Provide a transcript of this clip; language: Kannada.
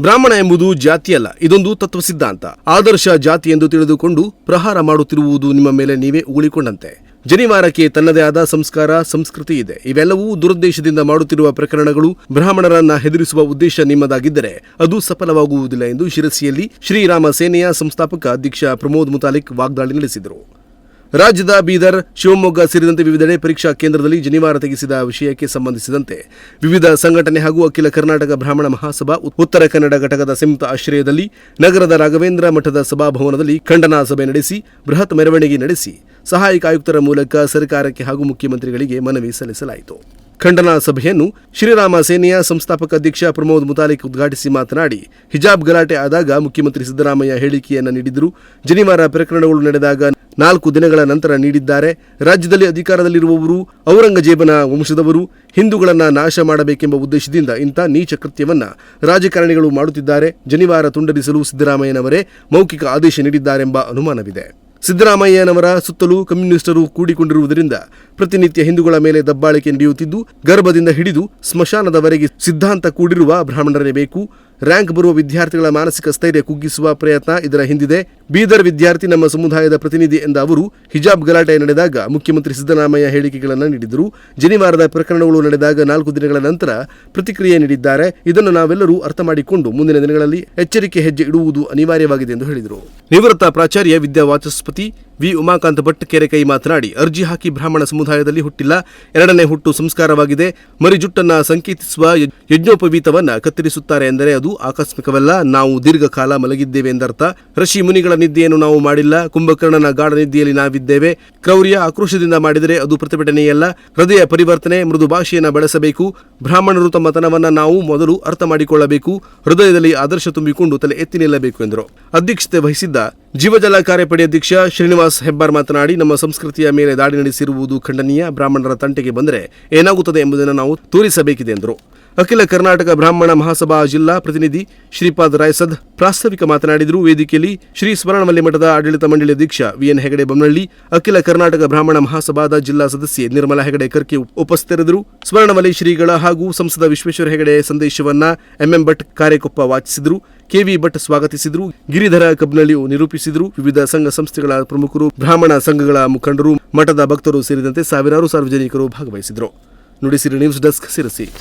ಬ್ರಾಹ್ಮಣ ಎಂಬುದು ಜಾತಿಯಲ್ಲ, ಇದೊಂದು ತತ್ವ ಸಿದ್ಧಾಂತ. ಆದರ್ಶ ಜಾತಿ ಎಂದು ತಿಳಿದುಕೊಂಡು ಪ್ರಹಾರ ಮಾಡುತ್ತಿರುವುದು ನಿಮ್ಮ ಮೇಲೆ ನೀವೇ ಉಗುಳಿಕೊಂಡಂತೆ. ಜನಿವಾರಕ್ಕೆ ತನ್ನದೇ ಆದ ಸಂಸ್ಕಾರ, ಸಂಸ್ಕೃತಿ ಇದೆ. ಇವೆಲ್ಲವೂ ದುರುದ್ದೇಶದಿಂದ ಮಾಡುತ್ತಿರುವ ಪ್ರಕರಣಗಳು ಬ್ರಾಹ್ಮಣರನ್ನ ಹೆದರಿಸುವ ಉದ್ದೇಶ ನಿಮ್ಮದಾಗಿದ್ದರೆ ಅದು ಸಫಲವಾಗುವುದಿಲ್ಲ ಎಂದು ಶಿರಸಿಯಲ್ಲಿ ಶ್ರೀರಾಮ ಸೇನೆಯ ಸಂಸ್ಥಾಪಕ ಅಧ್ಯಕ್ಷ ಪ್ರಮೋದ್ ಮುತಾಲಿಕ್ ವಾಗ್ದಾಳಿ ನಡೆಸಿದರು. ರಾಜ್ಯದ ಬೀದರ್, ಶಿವಮೊಗ್ಗ ಸೇರಿದಂತೆ ವಿವಿಧೆಡೆ ಪರೀಕ್ಷಾ ಕೇಂದ್ರದಲ್ಲಿ ಜನಿವಾರ ತೆಗೆಸಿದ ವಿಷಯಕ್ಕೆ ಸಂಬಂಧಿಸಿದಂತೆ ವಿವಿಧ ಸಂಘಟನೆ ಹಾಗೂ ಅಖಿಲ ಕರ್ನಾಟಕ ಬ್ರಾಹ್ಮಣ ಮಹಾಸಭಾ ಉತ್ತರ ಕನ್ನಡ ಘಟಕದ ಸಂಯುಕ್ತ ಆಶ್ರಯದಲ್ಲಿ ನಗರದ ರಾಘವೇಂದ್ರ ಮಠದ ಸಭಾಭವನದಲ್ಲಿ ಖಂಡನಾ ಸಭೆ ನಡೆಸಿ, ಬೃಹತ್ ಮೆರವಣಿಗೆ ನಡೆಸಿ, ಸಹಾಯಕ ಆಯುಕ್ತರ ಮೂಲಕ ಸರ್ಕಾರಕ್ಕೆ ಹಾಗೂ ಮುಖ್ಯಮಂತ್ರಿಗಳಿಗೆ ಮನವಿ ಸಲ್ಲಿಸಲಾಯಿತು. ಖಂಡನಾ ಸಭೆಯನ್ನು ಶ್ರೀರಾಮ ಸೇನೆಯ ಸಂಸ್ಥಾಪಕ ಅಧ್ಯಕ್ಷ ಪ್ರಮೋದ್ ಮುತಾಲಿಕ್ ಉದ್ಘಾಟಿಸಿ ಮಾತನಾಡಿ, ಹಿಜಾಬ್ ಗಲಾಟೆ ಆದಾಗ ಮುಖ್ಯಮಂತ್ರಿ ಸಿದ್ದರಾಮಯ್ಯ ಹೇಳಿಕೆಯನ್ನು ನೀಡಿದರು. ಜನಿವಾರ ಪ್ರಕರಣಗಳು ನಡೆದಾಗ ನಾಲ್ಕು ದಿನಗಳ ನಂತರ ನೀಡಿದ್ದಾರೆ. ರಾಜ್ಯದಲ್ಲಿ ಅಧಿಕಾರದಲ್ಲಿರುವವರು ಔರಂಗಜೇಬನ ವಂಶದವರು. ಹಿಂದೂಗಳನ್ನು ನಾಶ ಮಾಡಬೇಕೆಂಬ ಉದ್ದೇಶದಿಂದ ಇಂಥ ನೀಚ ಕೃತ್ಯವನ್ನು ರಾಜಕಾರಣಿಗಳು ಮಾಡುತ್ತಿದ್ದಾರೆ. ಜನಿವಾರ ತುಂಡರಿಸಲು ಸಿದ್ದರಾಮಯ್ಯನವರೇ ಮೌಖಿಕ ಆದೇಶ ನೀಡಿದ್ದಾರೆಂಬ ಅನುಮಾನವಿದೆ. ಸಿದ್ದರಾಮಯ್ಯನವರ ಸುತ್ತಲೂ ಕಮ್ಯುನಿಸ್ಟರು ಕೂಡಿಕೊಂಡಿರುವುದರಿಂದ ಪ್ರತಿನಿತ್ಯ ಹಿಂದೂಗಳ ಮೇಲೆ ದಬ್ಬಾಳಿಕೆ ನಡೆಯುತ್ತಿದ್ದು, ಗರ್ಭದಿಂದ ಹಿಡಿದು ಸ್ಮಶಾನದವರೆಗೆ ಸಿದ್ಧಾಂತ ಕೂಡಿರುವ ಬ್ರಾಹ್ಮಣರೇ ಬೇಕು. ರ್ಯಾಂಕ್ ಬರುವ ವಿದ್ಯಾರ್ಥಿಗಳ ಮಾನಸಿಕ ಸ್ಥೈರ್ಯ ಕುಗ್ಗಿಸುವ ಪ್ರಯತ್ನ ಇದರ ಹಿಂದಿದೆ. ಬೀದರ್ ವಿದ್ಯಾರ್ಥಿ ನಮ್ಮ ಸಮುದಾಯದ ಪ್ರತಿನಿಧಿ ಎಂದ ಅವರು, ಹಿಜಾಬ್ ಗಲಾಟೆ ನಡೆದಾಗ ಮುಖ್ಯಮಂತ್ರಿ ಸಿದ್ದರಾಮಯ್ಯ ಹೇಳಿಕೆಗಳನ್ನು ನೀಡಿದರು. ಜನಿವಾರದ ಪ್ರಕರಣಗಳು ನಡೆದಾಗ ನಾಲ್ಕು ದಿನಗಳ ನಂತರ ಪ್ರತಿಕ್ರಿಯೆ ನೀಡಿದ್ದಾರೆ. ಇದನ್ನು ನಾವೆಲ್ಲರೂ ಅರ್ಥ ಮಾಡಿಕೊಂಡು ಮುಂದಿನ ದಿನಗಳಲ್ಲಿ ಎಚ್ಚರಿಕೆ ಹೆಜ್ಜೆ ಇಡುವುದು ಅನಿವಾರ್ಯವಾಗಿದೆ ಎಂದು ಹೇಳಿದರು. ನಿವೃತ್ತ ಪ್ರಾಚಾರ್ಯ ವಿದ್ಯಾವಾಚಸ್ಪತಿ ವಿ ಉಮಾಕಾಂತ್ ಭಟ್ ಕೆರೆಕೈ ಮಾತನಾಡಿ, ಅರ್ಜಿ ಹಾಕಿ ಬ್ರಾಹ್ಮಣ ಸಮುದಾಯದಲ್ಲಿ ಹುಟ್ಟಿಲ್ಲ, ಎರಡನೇ ಹುಟ್ಟು ಸಂಸ್ಕಾರವಾಗಿದೆ. ಮರಿಜುಟ್ಟನ್ನ ಸಂಕೇತಿಸುವ ಯಜ್- ಯಜ್ಞೋಪವೀತವನ್ನ ಕತ್ತರಿಸುತ್ತಾರೆ ಎಂದರೆ ಅದು ಆಕಸ್ಮಿಕವಲ್ಲ. ನಾವು ದೀರ್ಘಕಾಲ ಮಲಗಿದ್ದೇವೆ ಎಂದರ್ಥ. ಋಷಿ ಮುನಿಗಳ ನಿದ್ದೆಯನ್ನು ನಾವು ಮಾಡಿಲ್ಲ. ಕುಂಭಕರ್ಣನ ಗಾಢ ನಿದ್ದೆಯಲ್ಲಿ ನಾವಿದ್ದೇವೆ. ಕ್ರೌರ್ಯ ಆಕ್ರೋಶದಿಂದ ಮಾಡಿದರೆ ಅದು ಪ್ರತಿಭಟನೆಯಲ್ಲ. ಹೃದಯ ಪರಿವರ್ತನೆ, ಮೃದು ಭಾಷೆಯನ್ನು ಬಳಸಬೇಕು. ಬ್ರಾಹ್ಮಣರು ತಮ್ಮ ತನವನ್ನ ನಾವು ಮೊದಲು ಅರ್ಥ ಮಾಡಿಕೊಳ್ಳಬೇಕು. ಹೃದಯದಲ್ಲಿ ಆದರ್ಶ ತುಂಬಿಕೊಂಡು ತಲೆ ಎತ್ತಿ ನಿಲ್ಲಬೇಕು ಎಂದರು. ಅಧ್ಯಕ್ಷತೆ ವಹಿಸಿದ್ದ ಜೀವಜಲ ಕಾರ್ಯಪಡೆ ಅಧ್ಯಕ್ಷ ಶ್ರೀನಿವಾಸ್ ಹೆಬ್ಬಾರ್ ಮಾತನಾಡಿ, ನಮ್ಮ ಸಂಸ್ಕೃತಿಯ ಮೇಲೆ ದಾಳಿ ನಡೆಸಿರುವುದು ಖಂಡನೀಯ. ಬ್ರಾಹ್ಮಣರ ತಂಟೆಗೆ ಬಂದರೆ ಏನಾಗುತ್ತದೆ ಎಂಬುದನ್ನು ನಾವು ತೋರಿಸಬೇಕಿದೆ ಎಂದರು. ಅಖಿಲ ಕರ್ನಾಟಕ ಬ್ರಾಹ್ಮಣ ಮಹಾಸಭಾ ಜಿಲ್ಲಾ ಪ್ರತಿನಿಧಿ ಶ್ರೀಪಾದ್ ರಾಯಸದ್ ಪ್ರಾಸ್ತಾವಿಕ ಮಾತನಾಡಿದರು. ವೇದಿಕೆಯಲ್ಲಿ ಶ್ರೀ ಸ್ಮರಣಮಲ್ಲಿ ಮಠದ ಆಡಳಿತ ಮಂಡಳಿ ಅಧ್ಯಕ್ಷ ವಿಎನ್ ಹೆಗಡೆ ಬೊಮ್ಮನಹಳ್ಳಿ ಅಖಿಲ ಕರ್ನಾಟಕ ಬ್ರಾಹ್ಮಣ ಮಹಾಸಭಾದ ಜಿಲ್ಲಾ ಸದಸ್ಯೆ ನಿರ್ಮಲಾ ಹೆಗಡೆ ಕರ್ಕಿ ಉಪಸ್ಥಿತರಿದ್ದರು. ಸ್ಮರಣಮಲ್ಲಿ ಶ್ರೀಗಳ ಹಾಗೂ ಸಂಸದ ವಿಶ್ವೇಶ್ವರ ಹೆಗಡೆ ಸಂದೇಶವನ್ನ ಎಂಎಂ ಭಟ್ ಕಾರ್ಯಕೊಪ್ಪ ವಾಚಿಸಿದರು. ಕೆವಿ ಭಟ್ ಸ್ವಾಗತಿಸಿದರು. ಗಿರಿಧರ ಕಬ್ನಳ್ಳಿ ನಿರೂಪಿಸಿದರು. ವಿವಿಧ ಸಂಘ ಸಂಸ್ಥೆಗಳ ಪ್ರಮುಖರು, ಬ್ರಾಹ್ಮಣ ಸಂಘಗಳ ಮುಖಂಡರು, ಮಠದ ಭಕ್ತರು ಸೇರಿದಂತೆ ಸಾವಿರಾರು ಸಾರ್ವಜನಿಕರು ಭಾಗವಹಿಸಿದರು ನುಡಿಸಿರಿ ನ್ಯೂಸ್ ಡೆಸ್ಕ್ ಸಿರಸಿ.